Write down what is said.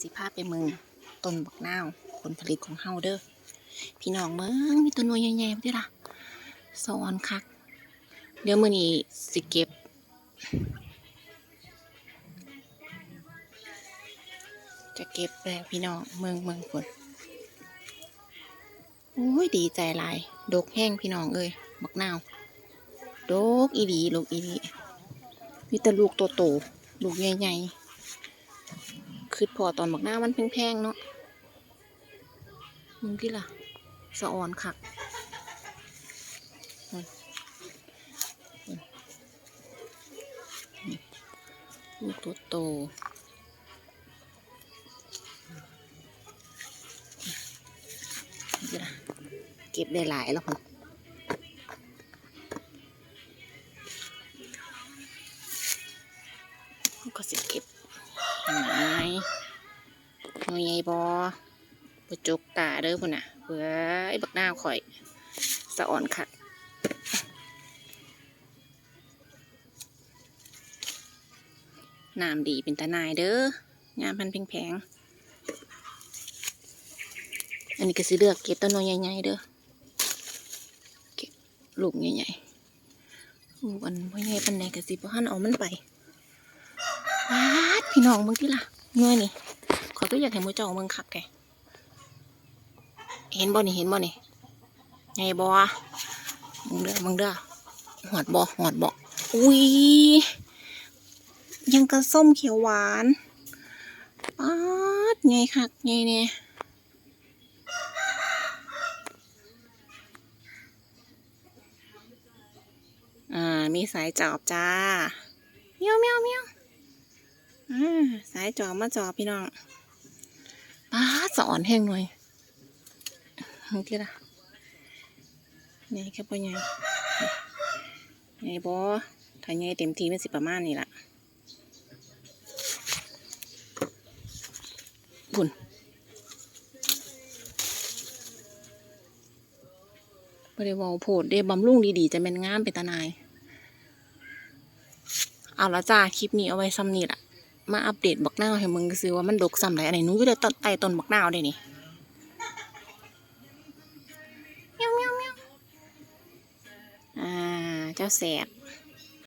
สิพาไปเมืองต้นบักนาวผลผลิตของเฮาเด้อพี่น้องเมืองมีต้นนวยใหญ่ๆบ่ติล่ะสอนคัก เดี๋ยวมื้อนี้สิเก็บ จะเก็บแล้วพี่น้องเมืองเมืองฝนโอ้ยดีใจลายดกแห้งพี่น้องเอ้ยบักนาวดกอีหลีลูกอีหลีมีแต่ลูกโตๆลูกใหญ่ๆ คือพอตอนบักนามันแพงๆเนาะมึงกี่ล่ะ สะออนคักอืมอืมนี่ลูกโตๆนี่นะเก็บได้หลายแล้วคนก็สิเก็บ หายหน่วยใหญ่บอปจกตาเด้อพุ่นน่ะเบื่อไอ้บักหน้าข่อย สะอ่อนคักน้ำดีเป็นตาหนายเด้องามพันแพงๆอันนี้ก็สิเลือกเก็บต้นน้อยใหญ่ๆเด้อเก็บลูกใหญ่ๆลูกอันพ่อใหญ่ปันใดก็สิบ่อหันเอามันไป วาพี่น้องเบิ่งที่ล่ะเงยนี่ขอยก็อยากให้หมูเจ้าเบิ่งคักแกเห็นบ่นี่เห็นบ่นี่ใหญ่บ่มึงเด้อมึงเด้อหอดบ่หอดบ่อุ้ยยังกระส้มเขียวหวานป๊าดใหญ่คักใหญ่เนี่ยอ่ามีสายจอบจ้าเมียวเมียวเมียว สายจอบมาจอบพี่น้องป้าสอนแห้งหน่อยมึงที่ละใหญ่แค่ปะใหญ่ใหญ่บอถ้าใหญ่เต็มทีมันสิประมาณนี้ละบุญบริวารโพดเดบำรุงดีๆ จะเป็นงามเป็นตานาย เอาละจ้า คลิปนี้เอาไว้ซ้ำนี่ละ มาอัปเดตบักนาวให้มึงซื้อว่ามันดกซ้ำไรอันไหนหนู้อยู่ในต้นไต่ต้นบักนาวได้นี่เมียวเมียวเมียวอ่า เจ้าแสบ